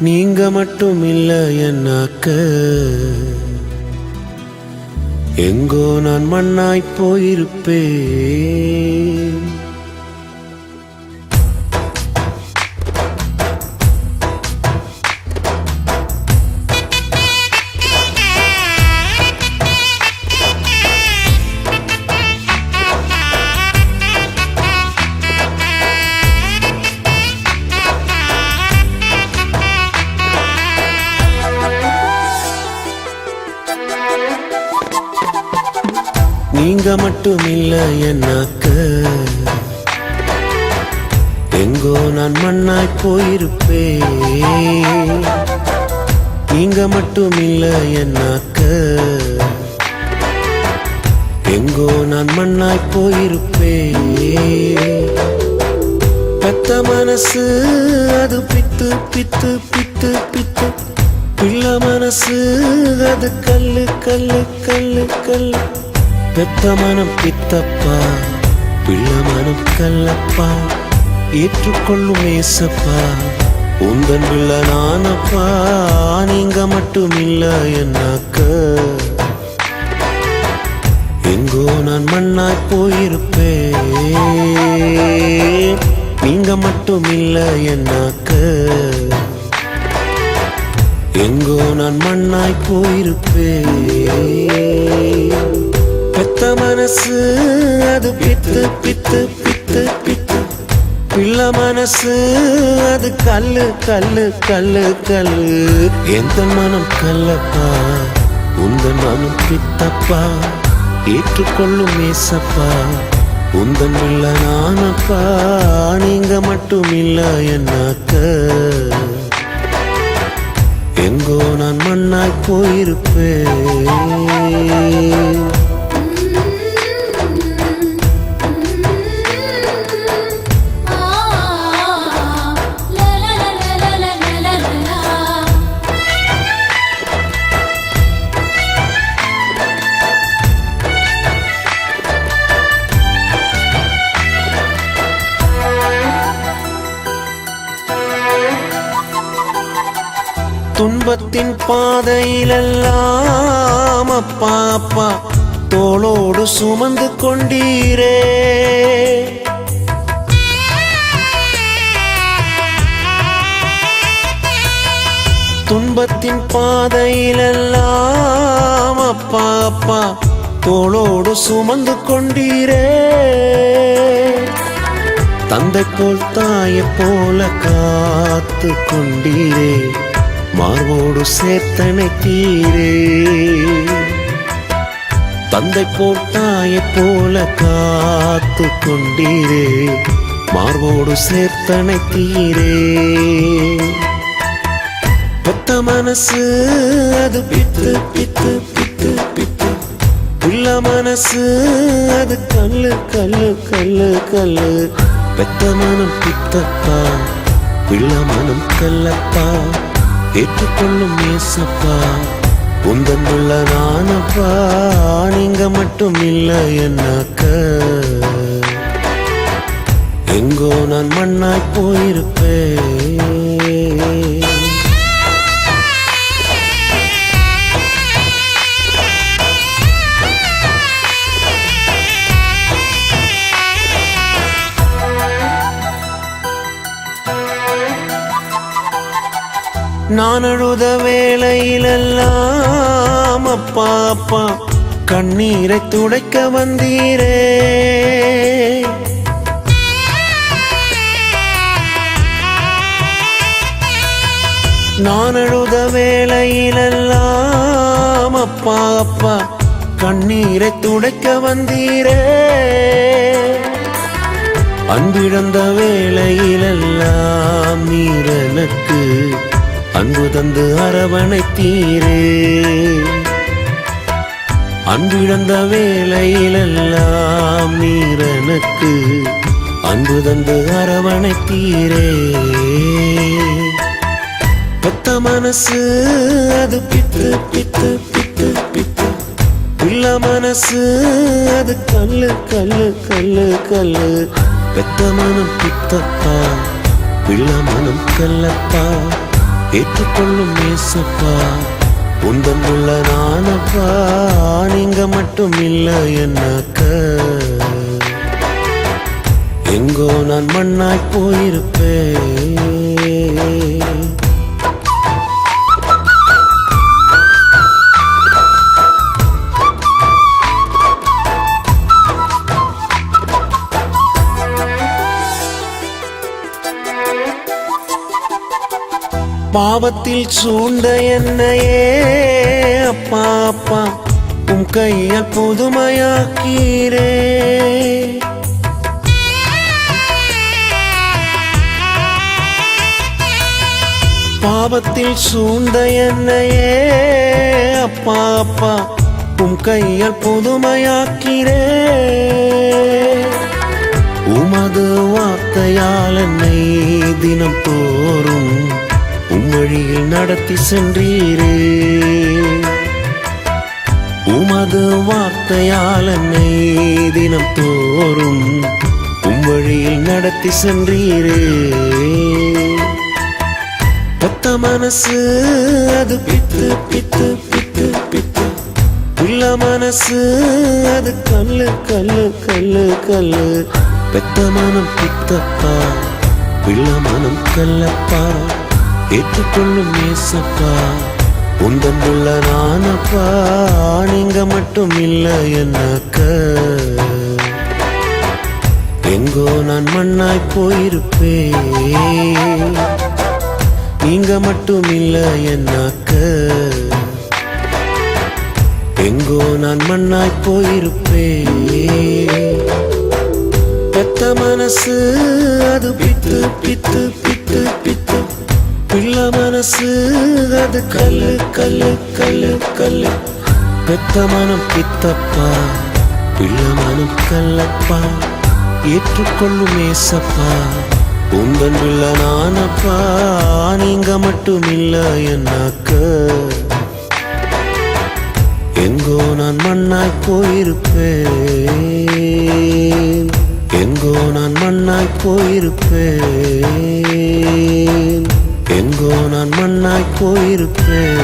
நீங்க மட்டும் இல்லை என்னாக்க? எங்கோ நான் மண்ணாய் போயிருப்பேன். நீங்க மட்டும் இல்ல என்னாக்க? எங்கோ நான் மண்ணாய் போயிருப்பேன். நீங்க மட்டும் இல்ல என்னாக்க? எங்கோ நான் மண்ணாய் போயிருப்பேன். பெத்த மனசு அது பித்து பித்து பித்து பித்து. பிள்ளை மனசு அது கல்லு கல்லு கல்லு கல்லு. பெத்த மனம் பித்தப்பா பிள்ள மனம் கல்லப்பா. ஏற்றுக்கொள்ளும் ஏசப்பா உந்தன் பிள்ளை நானப்பா. நீங்க மட்டும் இல்ல என்னாக்க எங்கோ நான் மண்ணாய் போயிருப்பேன். நீங்க மட்டும் இல்ல என்னாக்க எங்கோ நான் மண்ணாய் போயிருப்பேன். பெத்த மனசு அது பித்து பித்து பித்து பித்து. பிள்ளை மனசு அது கல்லு கல்லு கல்லு கல்லு. எந்த மனம் கல்லப்பா? உந்த மனம் பித்தப்பா? ஏற்றுக்கொள்ளும் ஏசப்பா. உந்தன் இல்ல நானப்பா. நீங்க மட்டும் இல்ல என்னாக்க. எங்கோ நான் மண்ணாய் போயிருப்பேன். துன்பத்தின் பாதையிலெல்லாம் அப்பா அப்பா தோளோடு சுமந்து கொண்டீரே. துன்பத்தின் பாதையிலெல்லாம் அப்பா அப்பா தோளோடு சுமந்து கொண்டீரே. தந்தை போல் தாயை போல காத்து கொண்டீரே. மார்போடு சேர்த்தனை தீரே. தந்தை போல் போல காத்து கொண்டீரே. மார்போடு சேர்த்தனை தீரே. பொத்த மனசு அது பித்து பித்து பித்து பித்து. உள்ள மனசு அது கல்லு கல்லு கல்லு கல்லு. பெத்த மனம் பித்தப்பா பிள்ள மனம் கல்லப்பா ஏற்றுக்கொள்ளும் ஏசப்பா உந்தந்துள்ள நானப்பா. நீங்க மட்டும் இல்லை என்னாக்க எங்கோ நான் மண்ணாய் போயிருப்பேன். நான் அழுத வேளையிலெல்லாம் அப்பா அப்பா கண்ணீரை துடைக்க வந்தீரே. நான் அழுத வேளையிலெல்லாம் அப்பா அப்பா கண்ணீரை துடைக்க வந்தீரே. அன்பிழந்த வேளையிலெல்லாம் நீ தந்து அரவணைத்தீரே. அன்பிழந்த வேலையிலெல்லாம் நீர் எனக்கு அன்பு தந்து அரவணைத்தீரே. பெத்த மனசு அது பித்து பித்து பித்து பித்து. பிள்ள மனசு அது கல்லு கல்லு கல்லு கல்லு. பெத்த மனம் பித்தப்பா பிள்ள மனம் கல்லப்பா ஏற்றுக்கொள்ளும் ஏசப்பா. உந்தன் உள்ள நானப்பா. நீங்க மட்டும் இல்லை என்னக்க. எங்கோ நான் மண்ணாய் போயிருப்பேன். பாவத்தில் சூழ்ந்த என்னையே அப்பா அப்பா உம் கையால் புதுமையாக்கீரே. பாவத்தில் சூழ்ந்த என்னையே அப்பா அப்பா உம் கையால் புதுமையாக்கிறே உமது வார்த்தையால் என்னை தினம் தோறும் வழியில் நடத்தி சென்றீரே. உமது வார்த்தையால் என்னை தினம் தோறும் உம் வழியில் நடத்தி சென்றீரே. ஒத்த மனசு அது பித்து பித்து பித்து பித்து. உள்ள மனசு அது கல்லு கல்லு கல்லு கல்லு. பெத்த மனம் பித்தப்பா பிள்ள மனம் கல்லப்பா ஏற்றுக்கொள்ளும் ஏசப்பா உந்தன் உள்ள நானப்பா. நீங்க மட்டும் இல்லை என்னக்க. எங்கோ நான் மண்ணாய் போயிருப்பேன். நீங்க மட்டும் இல்லை என்னாக்க. எங்கோ நான் மண்ணாய் போயிருப்பேன். பெத்த மனசு அது பித்து பித்து பித்து பித்து. பிள்ளை மனசு அது கல்லு கல்லு கல்லு கல்லு. பெத்த மனம் பித்தப்பா பிள்ளை மனம் கல்லப்பா ஏற்றுக்கொள்ளும் ஏசப்பா உங்கள் பிள்ளை நானப்பா. நீங்க மட்டும் இல்ல என்னாக்க எங்கோ நான் மண்ணாய் போயிருப்பேன். எங்கோ நான் மண்ணாய் போயிருப்பேன். எங்கோ நான் மண்ணாய் போயிருப்பேன்